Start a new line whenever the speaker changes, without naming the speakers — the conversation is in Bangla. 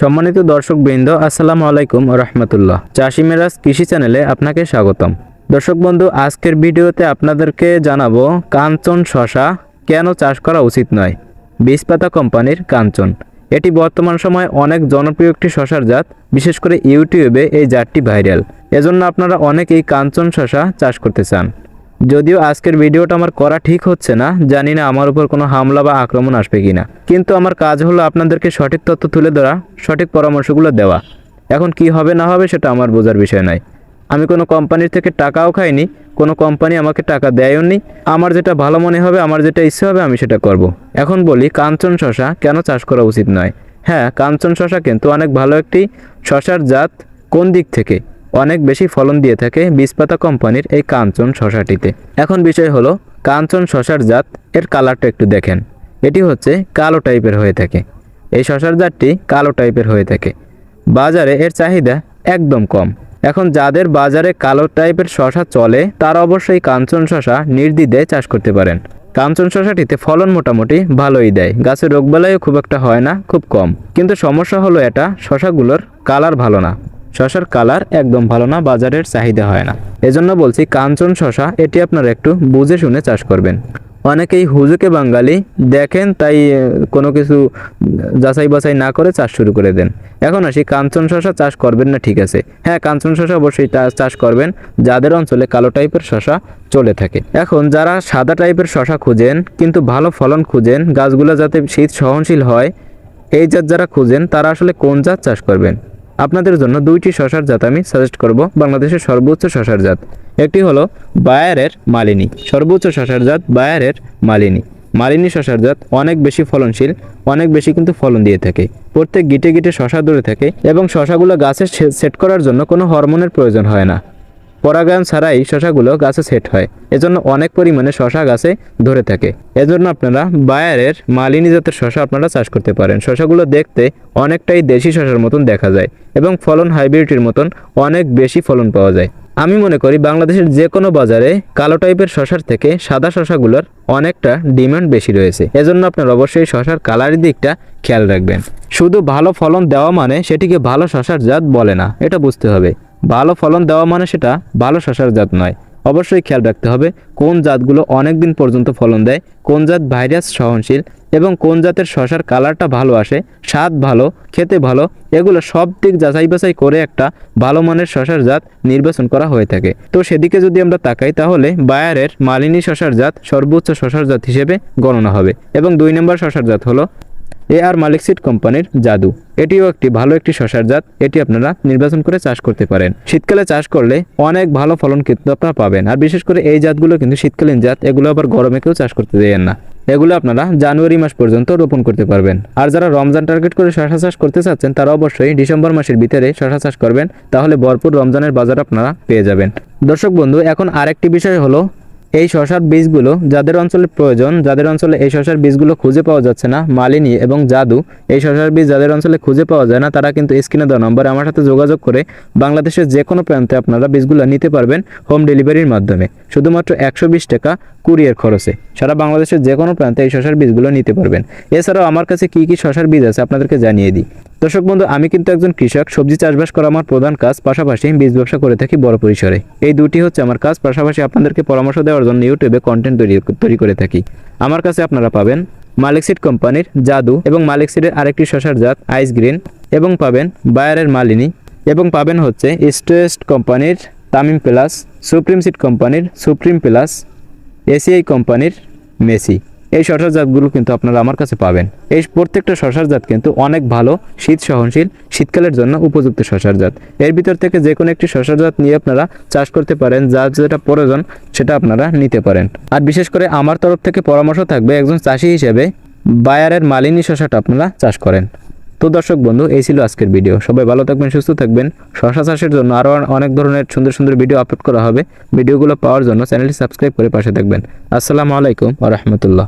সম্মানিত দর্শক বৃন্দ আসসালামু আলাইকুম রহমতুল্লাহ। চাষি মেরাজ কৃষি চ্যানেলে আপনাকে স্বাগতম। দর্শক বন্ধু, আজকের ভিডিওতে আপনাদেরকে জানাব, কাঞ্চন শশা কেন চাষ করা উচিত নয়? বীজপাতা কোম্পানির কাঞ্চন। এটি বর্তমান সময়ে অনেক জনপ্রিয় একটি শশার জাত, বিশেষ করে ইউটিউবে এই জাতটি ভাইরাল। এজন্য আপনারা অনেক এই কাঞ্চন শশা চাষ করতে চান। যদিও আজকের ভিডিওটা আমার করা ঠিক হচ্ছে না, জানি না আমার উপর কোনো হামলা বা আক্রমণ আসবে কিনা। কিন্তু আমার কাজ হলো আপনাদেরকে সঠিক তথ্য তুলে ধরা, সঠিক পরামর্শগুলো দেওয়া। এখন কি হবে না হবে সেটা আমার বোঝার বিষয় নয়। আমি কোনো কোম্পানির থেকে টাকাও খাইনি, কোনো কোম্পানি আমাকে টাকা দেয়ও নি। আমার যেটা ভালো মনে হবে, আমার যেটা ইচ্ছে হবে, আমি সেটা করব। এখন বলি, কাঞ্চন শশা কেন চাষ করা উচিত নয়? হ্যাঁ কাঞ্চন শশা কিন্তু অনেক ভালো একটি শশার জাত। কোন দিক থেকে? অনেক বেশি ফলন দিয়ে থাকে বীজপাতা কোম্পানির এই কাঞ্চন শশাটিতে এখন বিষয় হলো, কাঞ্চন শশার জাত এর কালারটা একটু দেখেন। এটি হচ্ছে কালো টাইপের হয়ে থাকে। এই শশার জাতটি কালো টাইপের হয়ে থাকে। বাজারে এর চাহিদা একদম কম। এখন যাদের বাজারে কালো টাইপের শশা চলে, তারা অবশ্যই কাঞ্চন শশা নির্দ্বিধায় চাষ করতে পারেন। কাঞ্চন শশাটিতে ফলন মোটামুটি ভালোই দেয়। গাছের রোগবালাইও খুব একটা হয় না, খুব কম। কিন্তু সমস্যা হলো এটা শশাগুলোর কালার ভালো না। শশার কালার একদম ভালো না, বাজারের চাহিদা হয় না। এজন্য বলছি কাঞ্চন শশা, এটি আপনারা একটু বুঝে শুনে চাষ করবেন। অনেকেই হুজুকে বাঙালি দেখেন, তাই কোনো কিছু যাচাই বাছাই না করে চাষ শুরু করে দেন। এখন আসি, কাঞ্চন শশা চাষ করবেন না, ঠিক আছে? হ্যাঁ কাঞ্চন শশা অবশ্যই চাষ করবেন। যাদের অঞ্চলে কালো টাইপের শশা চলে থাকে। এখন যারা সাদা টাইপের শশা খুঁজেন, কিন্তু ভালো ফলন খুঁজেন, গাছগুলো যাতে শীত সহনশীল হয়, এই জাত যারা খুঁজেন, তারা আসলে কোন জাত চাষ করবেন? আপনাদের জন্য দুইটি শশার জাত আমি সাজেস্ট করব, বাংলাদেশের সর্বোচ্চ শশার জাত। একটি হলো বায়ারের মালিনী। সর্বোচ্চ শশার জাত বায়ারের মালিনী। মালিনী শশার জাত অনেক বেশি ফলনশীল, অনেক বেশি কিন্তু ফলন দিয়ে থাকে। প্রত্যেক গিটে গিটে শশা ধরে থাকে এবং শশাগুলো গাছে সেট করার জন্য কোনো হরমোনের প্রয়োজন হয় না। পরাগায়ন ছাড়াই শশাগুলো গাছে সেট হয়। এজন্য অনেক পরিমাণে শশা গাছে ধরে থাকে। এজন্য আপনারা বায়ারের মালিনী জাতের শশা আপনারা চাষ করতে পারেন। শশাগুলো দেখতে অনেকটাই দেশি শশার মতন দেখা যায় এবং ফলন হাইব্রিডের মতন অনেক বেশি ফলন পাওয়া যায়। আমি মনে করি বাংলাদেশের যে কোনো বাজারে কালো টাইপের শশার থেকে সাদা শশাগুলোর অনেকটা ডিমান্ড বেশি রয়েছে। এজন্য আপনার অবশ্যই শশার কালারের দিকটা খেয়াল রাখবেন। শুধু ভালো ফলন দেওয়া মানে সেটিকে ভালো শশার জাত বলে না, এটা বুঝতে হবে। ভালো ফলন দেওয়া মানে সেটা ভালো শশার জাত নয়। অবশ্যই খেয়াল রাখতে হবে কোন জাতগুলো অনেক দিন পর্যন্ত ফলন দেয়, কোন জাত ভাইরাস সহনশীল এবং কোন জাতের শশার কালারটা ভালো আসে, স্বাদ ভালো, খেতে ভালো, এগুলো সব দিক যাচাই বাছাই করে একটা ভালো মানের শশার জাত নির্বাচন করা হয়ে থাকে। তো সেদিকে যদি আমরা তাকাই তাহলে বায়ারের মালিনী শশার জাত সর্বোচ্চ শশার জাত হিসেবে গণনা হবে। এবং দুই নম্বর শশার জাত হলো এ আর মালিক সিড কোম্পানির জাদু। এটিও একটি ভালো একটি শশার জাত। এটি আপনারা নির্বাচন করে চাষ করতে পারেন। শীতকালে চাষ করলে অনেক ভালো ফলন কিন্তু আপনারা পাবেন। আর বিশেষ করে এই জাতগুলো কিন্তু শীতকালীন জাত, এগুলো আবার গরমে কেউ চাষ করতে দেবেন না। এগুলো আপনারা জানুয়ারি মাস পর্যন্ত রোপণ করতে পারবেন। আর যারা রমজান টার্গেট করে শশা চাষ করতে চাচ্ছেন, তারা অবশ্যই ডিসেম্বর মাসের ভিতরে শশা চাষ করবেন। তাহলে ভরপুর রমজানের বাজার আপনারা পেয়ে যাবেন। দর্শক বন্ধু, এখন আরেকটি বিষয় হলো এই শশার বীজগুলো যাদের অঞ্চলে প্রয়োজন, যাদের অঞ্চলে এই শশার বীজগুলো খুঁজে পাওয়া যাচ্ছে না, মালিনী এবং জাদু, এই শশার বীজ যাদের অঞ্চলে খুঁজে পাওয়া যায় না, তারা কিন্তু স্ক্রিনে দেওয়া নম্বরে আমার সাথে যোগাযোগ করে বাংলাদেশের যে কোনো প্রান্তে আপনারা বীজগুলো নিতে পারবেন হোম ডেলিভারির মাধ্যমে। শুধুমাত্র একশো বিশ টাকা কুরিয়ার খরচে সারা বাংলাদেশের যে কোনো প্রান্তে এই শশার বীজগুলো নিতে পারবেন। এছাড়াও আমার কাছে কি কি শশার বীজ আছে আপনাদেরকে জানিয়ে দিই। দর্শক বন্ধু, আমি কিন্তু একজন কৃষক। সবজি চাষবাস করা আমার প্রধান কাজ, পাশাপাশি বীজ ব্যবসা করে থাকি বড় পরিসরে। এই দুটি হচ্ছে আমার কাজ, পাশাপাশি আপনাদেরকে পরামর্শ দেওয়ার জন্য ইউটিউবে কন্টেন্ট তৈরি তৈরি করে থাকি। আমার কাছে আপনারা পাবেন মালিক সিড কোম্পানির জাদু এবং মালিক সিডের আরেকটি শশার জাত আইস গ্রিন এবং পাবেন বায়ারের মালিনী, এবং পাবেন হচ্ছে স্টেস্ট কোম্পানির তামিম প্লাস সুপ্রিম সিড কোম্পানির সুপ্রিম প্লাস এসিআই কোম্পানির মেসি এই শশার জাতগুলো কিন্তু আপনারা আমার কাছে পাবেন। এই প্রত্যেকটা শশার জাত কিন্তু অনেক ভালো, শীত সহনশীল, শীতকালের জন্য উপযুক্ত শশার জাত। এর ভিতর থেকে যে কোনো একটি শশার জাত নিয়ে আপনারা চাষ করতে পারেন, যার যেটা প্রয়োজন সেটা আপনারা নিতে পারেন। আর বিশেষ করে আমার তরফ থেকে পরামর্শ থাকবে একজন চাষি হিসেবে বায়ারের মালিনী শশাটা আপনারা চাষ করেন। তো দর্শক বন্ধু, এই ছিল আজকের ভিডিও। সবাই ভালো থাকবেন, সুস্থ থাকবেন। শশা চাষের জন্য আরও অনেক ধরনের সুন্দর সুন্দর ভিডিও আপলোড করা হবে। ভিডিওগুলো পাওয়ার জন্য চ্যানেলটি সাবস্ক্রাইব করে পাশে থাকবেন। আসসালামু আলাইকুম আ রহমতুল্লাহ।